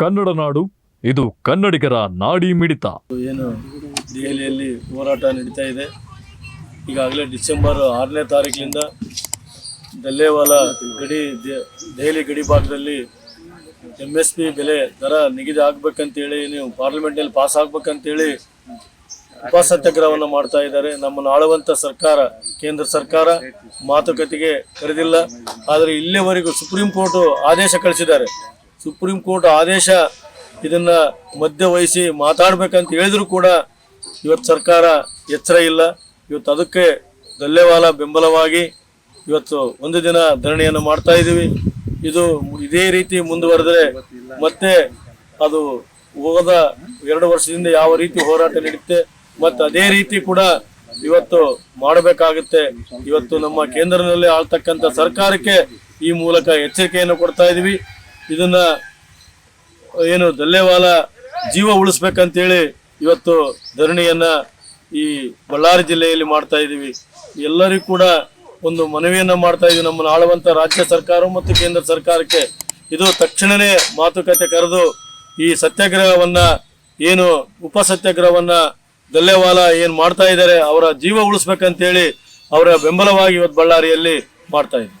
ಕನ್ನಡ ನಾಡು, ಇದು ಕನ್ನಡಿಗರ ನಾಡಿ ಮಿಡಿತ. ಏನು ದೆಹಲಿಯಲ್ಲಿ ಹೋರಾಟ ನಡೀತಾ ಇದೆ. ಈಗಾಗಲೇ ಡಿಸೆಂಬರ್ ಆರನೇ ತಾರೀಕಿನಿಂದ ದಲ್ಲೇವಾಲ ಗಡಿ ದೆಹಲಿ ಗಡಿ ಭಾಗದಲ್ಲಿ ಎಂ ಎಸ್ ಪಿ ಬೆಲೆ ದರ ನಿಗದಿ ಆಗ್ಬೇಕಂತೇಳಿ, ನೀವು ಪಾರ್ಲಿಮೆಂಟ್ನಲ್ಲಿ ಪಾಸ್ ಆಗ್ಬೇಕಂತೇಳಿ ಉಪಸತ್ಯಾಗ್ರಹವನ್ನು ಮಾಡ್ತಾ ಇದ್ದಾರೆ. ನಮ್ಮನ್ನು ಆಳುವಂಥ ಸರ್ಕಾರ, ಕೇಂದ್ರ ಸರ್ಕಾರ ಮಾತುಕತೆಗೆ ಕರೆದಿಲ್ಲ. ಆದರೆ ಇಲ್ಲಿವರೆಗೂ ಸುಪ್ರೀಂ ಕೋರ್ಟ್ ಆದೇಶ ಕಳಿಸಿದ್ದಾರೆ. ಸುಪ್ರೀಂ ಕೋರ್ಟ್ ಆದೇಶ ಇದನ್ನ ಮಧ್ಯ ವಹಿಸಿ ಮಾತಾಡ್ಬೇಕಂತ ಹೇಳಿದ್ರು ಕೂಡ ಇವತ್ತು ಸರ್ಕಾರ ಎಚ್ಚರ ಇಲ್ಲ. ಇವತ್ತು ಅದಕ್ಕೆ ದಲ್ಲೆವಾಲ ಬೆಂಬಲವಾಗಿ ಇವತ್ತು ಒಂದು ದಿನ ಧರಣಿಯನ್ನು ಮಾಡ್ತಾ ಇದ್ದೀವಿ ಇದು ಇದೇ ರೀತಿ ಮುಂದುವರೆದ್ರೆ ಮತ್ತೆ ಅದು ಹೋದ ಎರಡು ವರ್ಷದಿಂದ ಯಾವ ರೀತಿ ಹೋರಾಟ ನಡೆಯುತ್ತೆ ಮತ್ತು ಅದೇ ರೀತಿ ಕೂಡ ಇವತ್ತು ಮಾಡಬೇಕಾಗುತ್ತೆ. ಇವತ್ತು ನಮ್ಮ ಕೇಂದ್ರದಲ್ಲಿ ಆಳ್ತಕ್ಕಂಥ ಸರ್ಕಾರಕ್ಕೆ ಈ ಮೂಲಕ ಎಚ್ಚರಿಕೆಯನ್ನು ಕೊಡ್ತಾ ಇದ್ದೀವಿ ಇದನ್ನ, ಏನು ದಲ್ಲೇವಾಲ ಜೀವ ಉಳಿಸ್ಬೇಕಂತೇಳಿ ಇವತ್ತು ಧರಣಿಯನ್ನ ಈ ಬಳ್ಳಾರಿ ಜಿಲ್ಲೆಯಲ್ಲಿ ಮಾಡ್ತಾ ಇದ್ದೀವಿ ಎಲ್ಲರಿಗೂ ಕೂಡ ಒಂದು ಮನವಿಯನ್ನ ಮಾಡ್ತಾ ಇದ್ದೀವಿ ನಮ್ಮನ್ನು ಆಳುವಂತ ರಾಜ್ಯ ಸರ್ಕಾರ ಮತ್ತು ಕೇಂದ್ರ ಸರ್ಕಾರಕ್ಕೆ. ಇದು ತಕ್ಷಣವೇ ಮಾತುಕತೆ ಕರೆದು ಈ ಸತ್ಯಾಗ್ರಹವನ್ನ, ಏನು ಉಪ ಸತ್ಯಾಗ್ರಹವನ್ನ ದಲ್ಲೇವಾಲ ಏನು ಮಾಡ್ತಾ ಇದ್ದಾರೆ, ಅವರ ಜೀವ ಉಳಿಸ್ಬೇಕಂತೇಳಿ ಅವರ ಬೆಂಬಲವಾಗಿ ಇವತ್ತು ಬಳ್ಳಾರಿಯಲ್ಲಿ ಮಾಡ್ತಾ ಇದ್ದೀವಿ.